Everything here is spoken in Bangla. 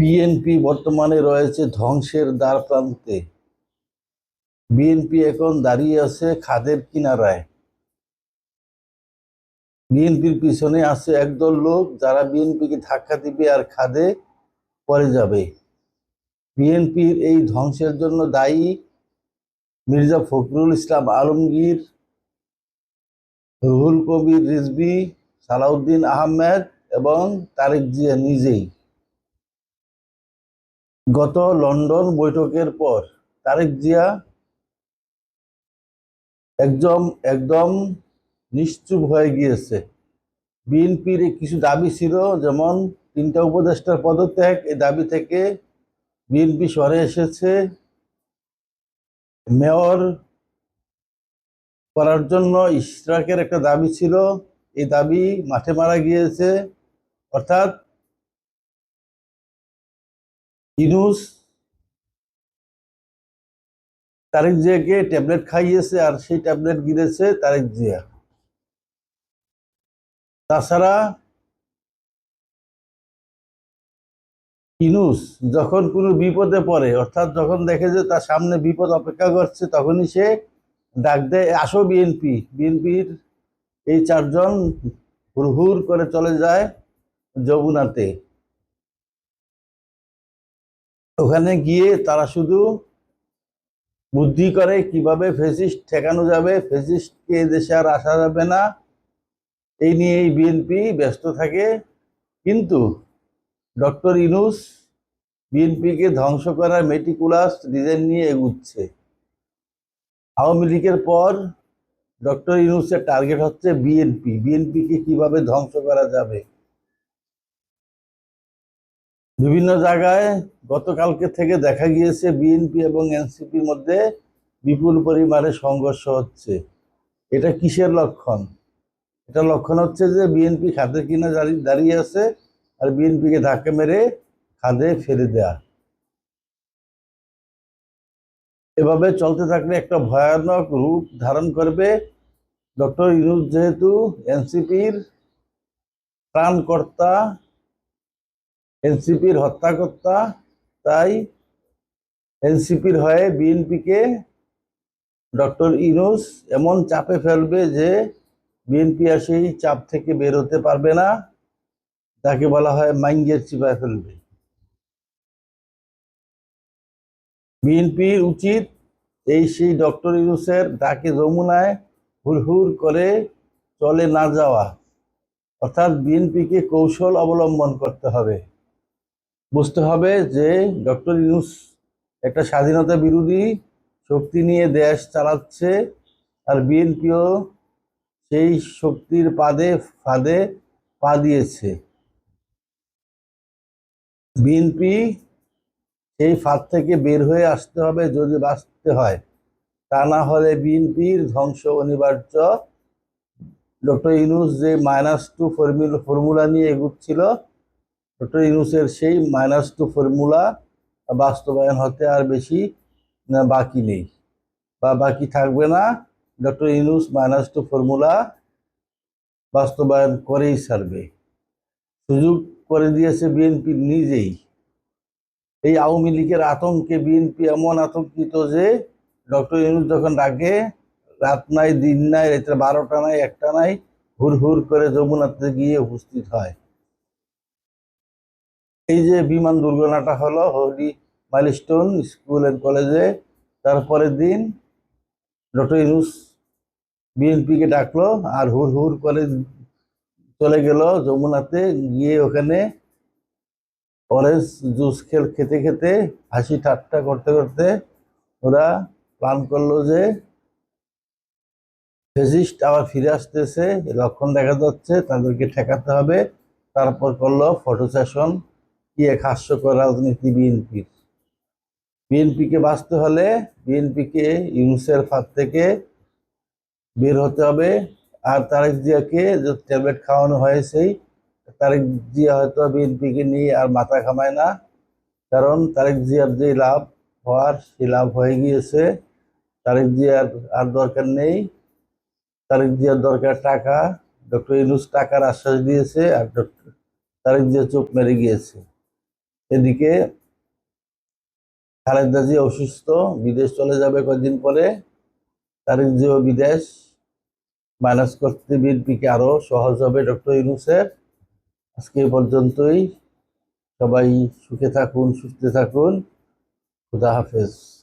বিএনপি বর্তমানে রয়েছে ধ্বংসের দ্বার প্রান্তে। বিএনপি এখন দাঁড়িয়ে আছে খাদের কিনারায়। বিএনপির পিছনে আছে একদল লোক যারা বিএনপিকে ধাক্কা দিবে আর খাদে পড়ে যাবে। বিএনপির এই ধ্বংসের জন্য দায়ী মির্জা ফখরুল ইসলাম আলমগীর, রুহুল কবির রিজভী, সালাউদ্দিন আহমেদ এবং তারেক জিয়া নিজেই। গত লন্ডন বৈঠকের পর তারেক জিয়া একদম একদম নিশ্চুপ হয়ে গিয়েছে। বিএনপির কিছু দাবি ছিল, যেমন তিনটা উপদেষ্টার পদত্যাগ, এই দাবি থেকে বিএনপি সরে এসেছে। মেয়র করার জন্য ইশরাকের একটা দাবি ছিল, এই দাবি মাঠে মারা গিয়েছে। অর্থাৎ ইনুস তারেক জিয়াকে ট্যাবলেট খাইয়েছে আর সেই ট্যাবলেট গিরেছে তারেক জিয়া। তাছাড়া ইনুস যখন কোনো বিপদে পড়ে, অর্থাৎ যখন দেখে যে তার সামনে বিপদ অপেক্ষা করছে, তখনই সে ডাক দেয়, আসো বিএনপি। বিএনপির এই চারজন হুড় করে চলে যায় যমুনাতে। ওখানে গিয়ে তারা শুধু বুদ্ধি করে কীভাবে ফেসিস্ট ঠেকানো যাবে, ফেসিস্টকে দেশে আর আসা যাবে না। এই নিয়ে এই বিএনপি ব্যস্ত থাকে। কিন্তু ডক্টর ইনুস বিএনপিকে ধ্বংস করার মেটিকুলাস ডিজাইন নিয়ে এগুচ্ছে। আওয়ামী লীগের পর ডক্টর ইউনুসের টার্গেট হচ্ছে বিএনপি। বিএনপিকে কীভাবে ধ্বংস করা যাবে? বিভিন্ন জায়গায় গতকালকে থেকে দেখা গিয়েছে বিএনপি এবং এনসিপির মধ্যে বিপুল পরিমাণে সংঘর্ষ হচ্ছে। এটা কিসের লক্ষণ? এটা লক্ষণ হচ্ছে যে বিএনপি খাদের কিনা দাঁড়িয়ে আছে আর বিএনপিকে ধাক্কা মেরে খাদে ফেলে দেয়া। এভাবে চলতে থাকলে একটা ভয়ানক রূপ ধারণ করবে ডক্টর ইউনুস যেহেতু এনসিপির ত্রাণকর্তা এনসিপির হত্যাকর্তা, তাই এনসিপির হয়ে বিএনপিকে ডক্টর ইউনুস এমন চাপে ফেলবে যে বিএনপি আর সেই চাপ থেকে বের হতে পারবে না, তাকে বলা হয় মাইঙ্গের চিপায় ফেলবে। বিএনপির উচিত এই সেই ডক্টর ইউনুসের ডাকে যমুনায় হুড়হুড় করে চলে না যাওয়া, অর্থাৎ বিএনপিকে কৌশল অবলম্বন করতে হবে। বুঝতে হবে যে ডক্টর ইউনুস একটা স্বাধীনতা বিরোধী শক্তি নিয়ে দেশ চালাচ্ছে আর বিএনপিও সেই শক্তির পাদে, ফাঁদে পা দিয়েছে। বিএনপি সেই ফাঁদ থেকে বের হয়ে আসতে হবে যদি বাঁচতে হয়। তা না হলে বিএনপির ধ্বংস অনিবার্য। ডক্টর ইউনুস যে মাইনাস টু ফর্মুলা ফর্মুলা নিয়ে এগুচ্ছিল ডক্টর ইউনুসের সেই মাইনাস টু ফর্মুলা বাস্তবায়ন হতে আর বেশি বাকি নেই। বা বাকি থাকবে না, doctor Yunus minus two formula বাস্তবায়ন করেই সারবে সুযোগ করে দিয়েছে বিএনপি নিজেই। এই আওয়ামী লীগের আতঙ্কে বিএনপি এমন আতঙ্কিত যে, ডক্টর ইউনুস যখন ডাকে রাত নাই, দিন নাই, রাত্রে বারোটা নাই, একটা নাই হুর হুর করে যমুনাতে গিয়ে উপস্থিত হয়। এই যে বিমান দুর্ঘটনাটা হলো, হলি মাইলস্টোন স্কুল এন্ড কলেজে তারপরের দিন ডক্টর ইউনুস বিএনপিকে ডাকলো আর হুর হুর করে চলে গেল যমুনাতে, গিয়ে ওখানে অরেঞ্জ জুস খেল, খেতে খেতে হাসি ঠাট্টা করতে করতে ওরা প্ল্যান করল যে ফেসিস্ট আবার ফিরে আসতেছে, লক্ষণ দেখা যাচ্ছে, তাদেরকে ঠেকাতে হবে, তারপর করল ফটো সেশন। কি এক হাস্যকর রাজনীতি বিএনপির? বিএনপিকে বাঁচতে হলে বিএনপিকে ইউনুসের ফাঁদ থেকে বের হতে হবে। আর তারেক জিয়াকে যে ট্যাবলেট খাওয়ানো হয়েছেই তারেক জিয়া হয়তো বিএনপিকে নিয়ে আর মাথা ঘামায় না। কারণ তারেক জিয়ার যে লাভ হওয়ার সে লাভ হয়ে গিয়েছে। তারেক জিয়ার আর দরকার নেই। তারেক জিয়ার দরকার টাকা। ডক্টর ইনুস টাকার আশ্বাস দিয়েছে আর ডক্টর, তারেক জিয়া চোখ মেরে গিয়েছে। এদিকে খালেদা জি অসুস্থ, বিদেশ চলে যাবে কয়েকদিন পরে? তারিক জিও বিদেশ। মাইনাস করতে বিএনপিকে আরও সহজ হবে ডক্টর ইউনুসের। আজকে পর্যন্তই। সবাই সুখে থাকুন, সুস্থে থাকুন। খুদা হাফেজ।